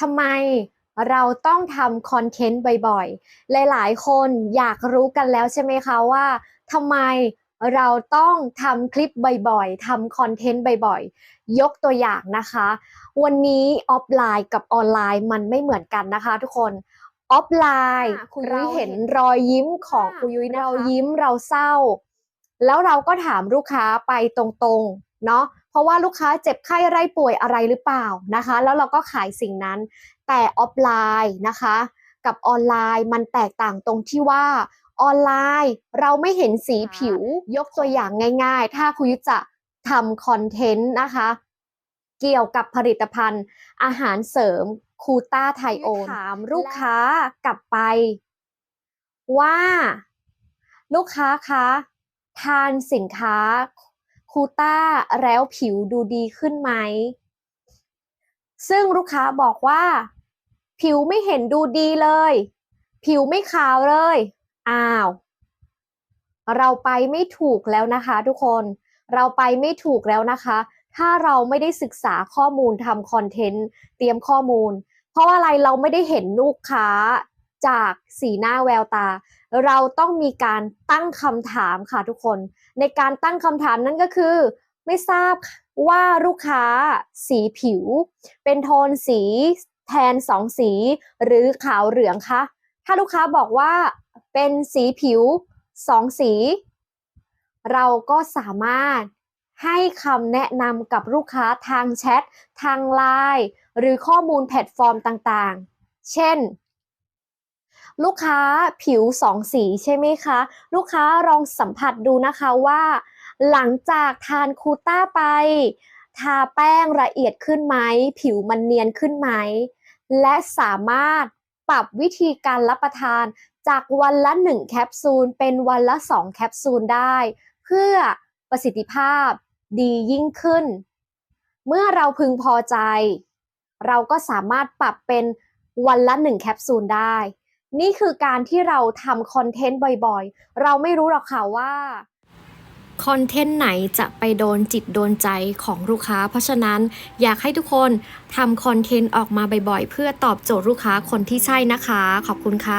ทำไมเราต้องทำคอนเทนต์บ่อยๆ หลายๆ คนอยากรู้กันแล้วใช่ไหมคะว่าทำไมเราต้องทำคลิปบ่อยๆทำคอนเทนต์บ่อยๆ ยกตัวอย่างนะคะ วันนี้ออฟไลน์กับออนไลน์มันไม่เหมือนกันนะคะทุกคน ออฟไลน์คุณยุ้ยเห็นรอยยิ้มของคุณยุ้ยเรายิ้มเราเศร้า แล้วเราก็ถามลูกค้าไปตรงๆ เนาะ เพราะว่าลูกค้าเจ็บไข้ไร้ป่วยอะไรหรือเปล่านะคะ แล้วเราก็ขายสิ่งนั้น แต่ออฟไลน์นะคะ กับออนไลน์มันแตกต่างตรงที่ว่าออนไลน์เราไม่เห็นสีผิวยกตัวอย่างง่าย ๆ ถ้าคุณยุ้ยจะทำคอนเทนต์นะคะ เกี่ยวกับผลิตภัณฑ์ อาหารเสริมคูต้าไทโอนถามลูกค้ากลับไป ว่า ลูกค้าคะ ทานสินค้า คูต้าแล้วผิวดูดีขึ้นไหม ซึ่งลูกค้าบอกว่า ผิวไม่เห็นดูดีเลย ผิวไม่ขาวเลย อ้าว เราไปไม่ถูกแล้วนะคะ ทุกคน เราไปไม่ถูกแล้วนะคะ ถ้าเราไม่ได้ศึกษาข้อมูลทำคอนเทนต์ เตรียมข้อมูล เพราะว่าอะไรเราไม่ได้เห็นลูกค้า จากสีหน้าแววตา เราต้องมีการตั้งคำถามค่ะทุกคน ในการตั้งคำถามนั่นก็คือ ไม่ทราบว่าลูกค้าสีผิว เป็นโทนสีแทนสองสี หรือขาวเหลืองคะถ้าลูกค้าบอกว่าเป็นสีผิวสองสี เราก็สามารถให้คำแนะนำกับลูกค้าทางแชท ทางไลน์หรือข้อมูลแพลตฟอร์มต่างๆ เช่น ลูกค้าผิวสองสีใช่ไหมคะ ลูกค้าลองสัมผัสดูนะคะว่า หลังจากทานคูต้าไป ทาแป้งละเอียดขึ้นไหม ผิวมันเนียนขึ้นไหม และสามารถปรับวิธีการรับประทานจากวันละ 1 แคปซูล เป็นวันละ 2 แคปซูลได้ เพื่อประสิทธิภาพดียิ่งขึ้น เมื่อเราพึงพอใจ เราก็สามารถปรับเป็นวันละ 1 แคปซูลได้ นี่คือการที่เราทำคอนเทนต์บ่อยๆ เราไม่รู้หรอกค่ะว่าคอนเทนต์ไหนจะไปโดนจิตโดนใจของลูกค้า เพราะฉะนั้นอยากให้ทุกคนทำคอนเทนต์ออกมาบ่อยๆ เพื่อตอบโจทย์ลูกค้าคนที่ใช่นะคะ ขอบคุณค่ะ